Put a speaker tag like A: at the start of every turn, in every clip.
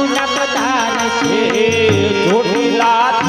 A: મારું નામ તાર છે
B: જોડીલા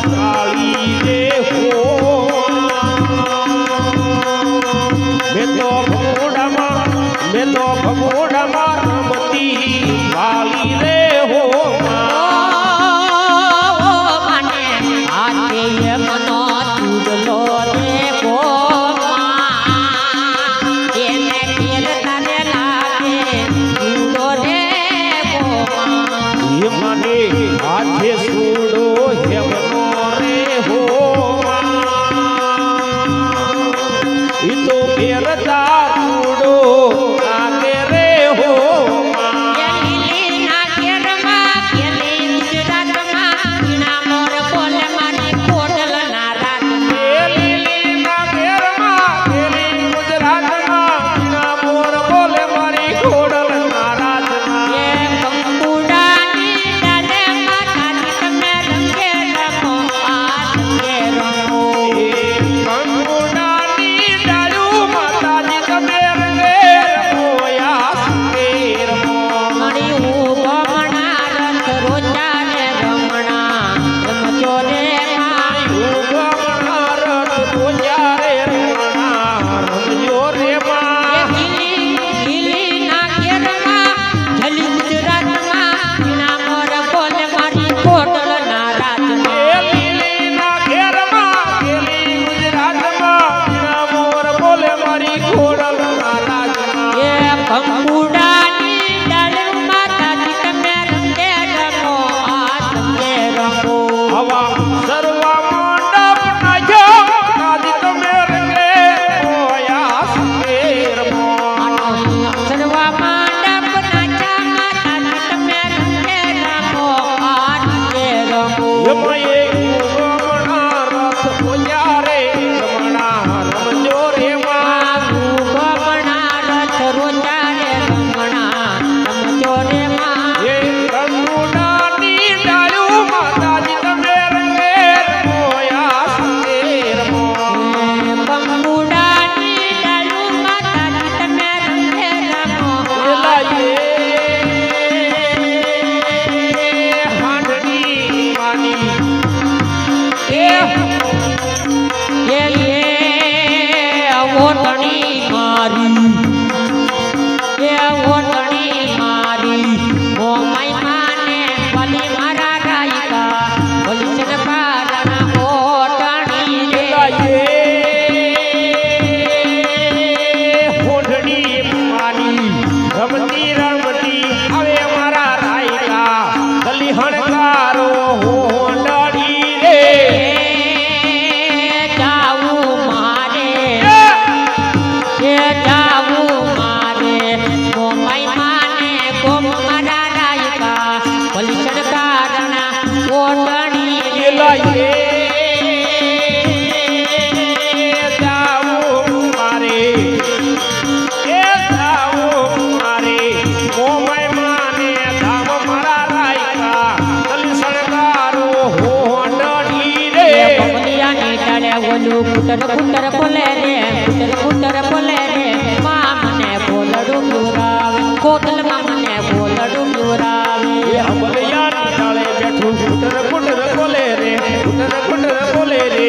B: સકાળી રે હો મેં તો ભગોડામાં મેં તો મને હાથે સૂળ
A: ગોમ મારા રાયકા ભલી સરકારના ઓટણી ગેલાયે కుట్టరు కుట్టరు కొలే
B: पटरा बोले रे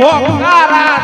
B: હોકારા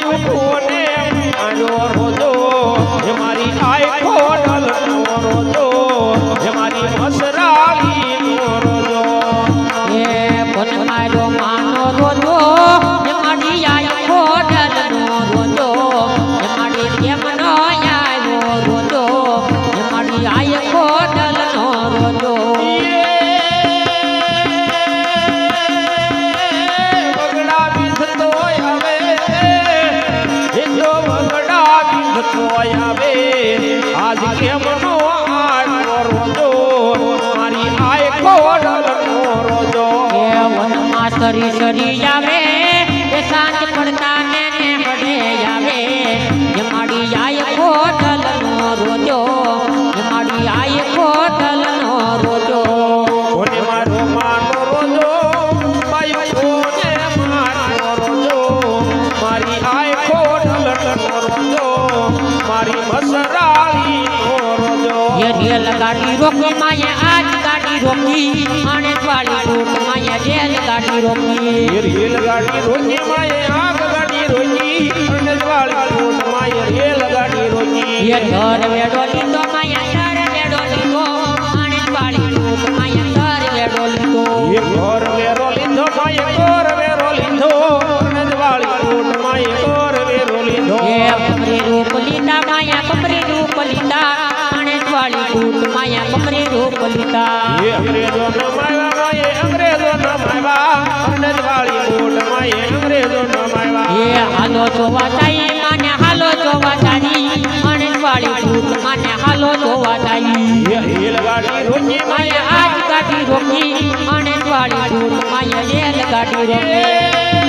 B: એ માયું વિંધતો આવે આજ કેમ નો આયો રોજો મારી આય ખોડલ નો રોજો. એ
A: વનમાં સરી સરી આવે?
B: એ
A: રેલ ગાડી રોકી આજ ગાડી રોકી. અને વાળી કોટ માયે રેલ ગાડી રોકી. એ
B: રેલ ગાડી રોકી આગ ગાડી રોકી. અને વાળી કોટ માયે રેલ ગાડી રોકી. એ
A: ધર વેડો લીધો માયે ધર વેડો લીધો. અને વાળી કોટ માયે ધર વેડો લીધો. એ
B: ધર વેડો લીધો માયે ધર વેડો લીધો. અને વાળી કોટ માયે ધર વેડો લીધો. એ
A: કમરી રૂપ લીધા માયા કમરી રૂપ લીધા. વાળી ભૂત માયા બકરી રૂપ લીતા એ
B: અંગ્રેજો ન માયવા માયે અંગ્રેજો ન માયવા અનજ વાળી ભૂત માયે અંગ્રેજો ન માયવા એ
A: હાલો જોવા જાય માને હાલો જોવા જાય અનજ વાળી ભૂત માને હાલો જોવા જાય એ
B: હીલ ગાડી રોકી માયે આજ
A: ગાડી રોકી અનજ વાળી ભૂત માયે એલ ગાડી રોકી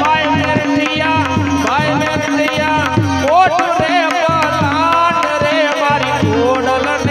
B: બાય મેરસિયા બાય મેરસિયા કોટ રે ஓடலன்